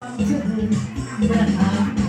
아, 이쪽은 이거랑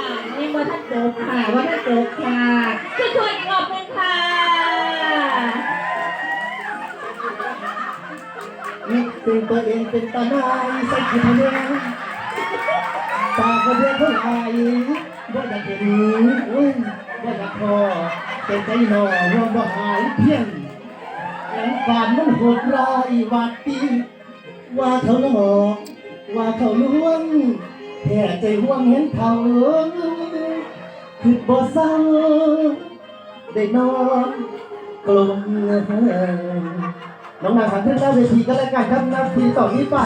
ค่ะนี่ว่าท่านโจกค่ะว่าท่านโจกค่ะช่วยช่วยๆอีกรอบหนึงค่ะนี่เป็นตัวเองเป็นตาหนายใส่ขีเนื้อตาก็เรียกเขาอายว่าอยากเห็นโอ้ยว่าอยากพอเป็นใจหนอว่าบ่หายเพียงแอนฟานมันโหดร้ายวาดตีว่าเขาหลอกว่าเขาลวง แค่ใจห่วงเห็นเขาคือบ่เศร้าได้นอนกลมน้องนางขันขึ้นหน้าเวทีก็แล้วกันครับนับทีต่อนี้ไป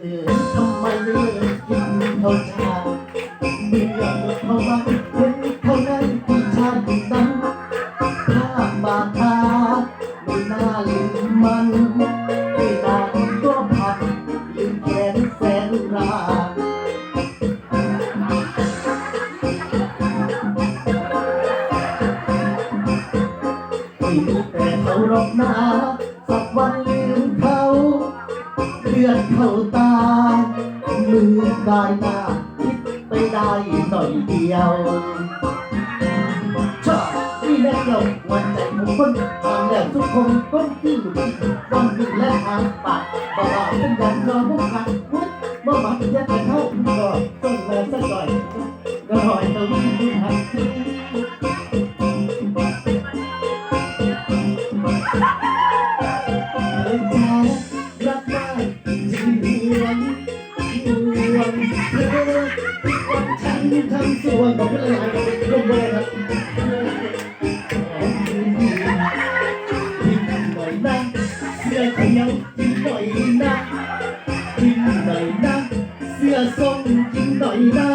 เอ่ยทำไมเลือกกินเท่าชาเมื่อหมดเข้ามาเห็นเขาได้ที่ชาตินั้นภามบาดตาไม่น่าลืมมันม่น ชอบที่แม่เราวันใจของคนตอนแรกทุกคนก้มที่หลุดต้องหยุดและหางปากบ่าวเป็นอย่างนอนพวกขันพุทธเมื่อมาแยกกัน อยนะเสื้อเขียวกินหน่อยนะกินหน่อยนะเสื้อส้มกินหน่อยนะ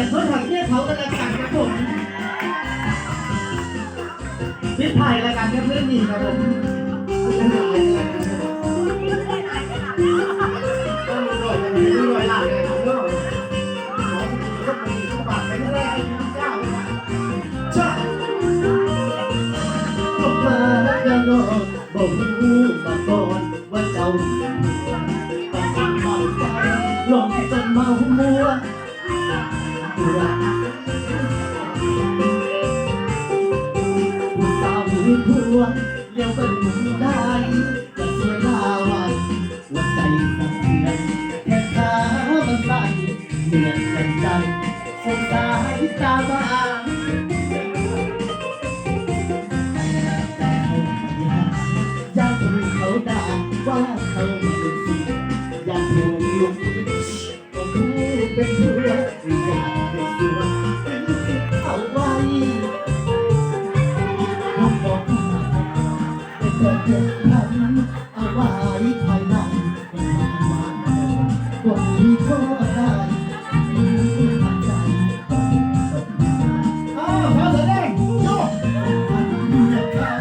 ขอเสียงเพื่อนทางเนี่ยเขากันรายการครับผมพิพายรายการเพื่อนนี่ครับผมเป็นหลายรายการครับผมต้องรวยอย่างนี้รวยหลายรายการเนาะขอทุกคนมีทุกบาทไปเรื่อยๆเจ้าจ้าออกมาแล้วก็นอนบอกรู้มาก่อนว่าเจ้าต้องทำมันใจลงจนเมามัวตัว ผู้สาวมีผัวเลี้ยวไปหมุนได้จะสวยลาวันหัวใจสั่นเทือนแค่ขามันสั่นเหนื่อยกันใจสงสายตาบางอยากรู้เขาด่าว่าเขาไม่เป็นสิ่งอยากถูกลงก็รู้เป็นเพื่อนอยาก เป็นคนเดียวกันเอาไว้ภายนั้นความหมายคนที่ก็ได้มีทางใจอ้าวขอแสดงโยกเขา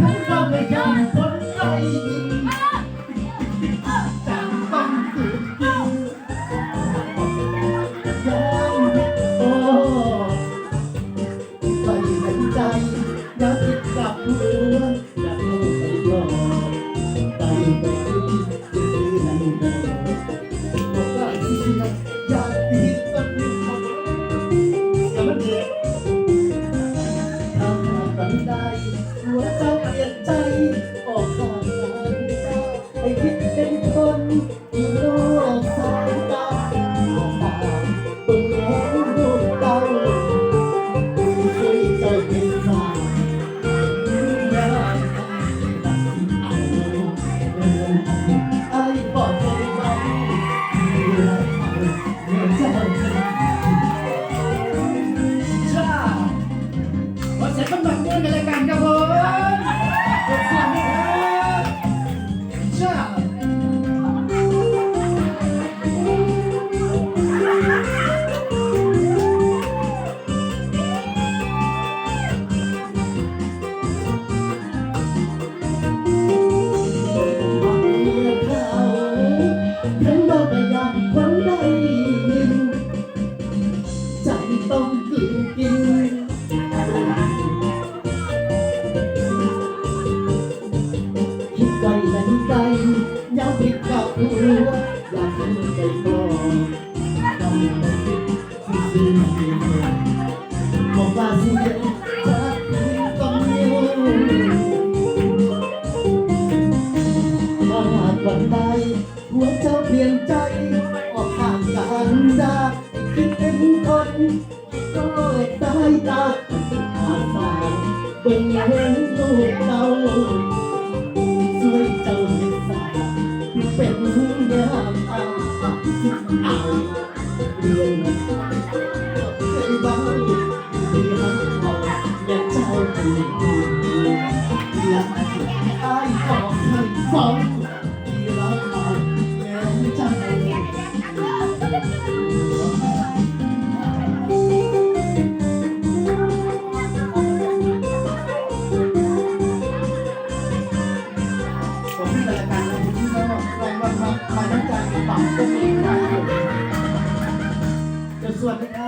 ฉันก็ไม่ยอม ปลี่ยนใจออกทางการดากคิดเป็นคนก็ตายตาอาสาเบิ่งเห็นลูกเต้าช่วยเจ้าให้สาเป็นยามอาสิเอาเรื่องนั้นเคยบ้างที่หักเอาอย่าเจ้าเป็นผู้อยากอายบอกให้ฟัง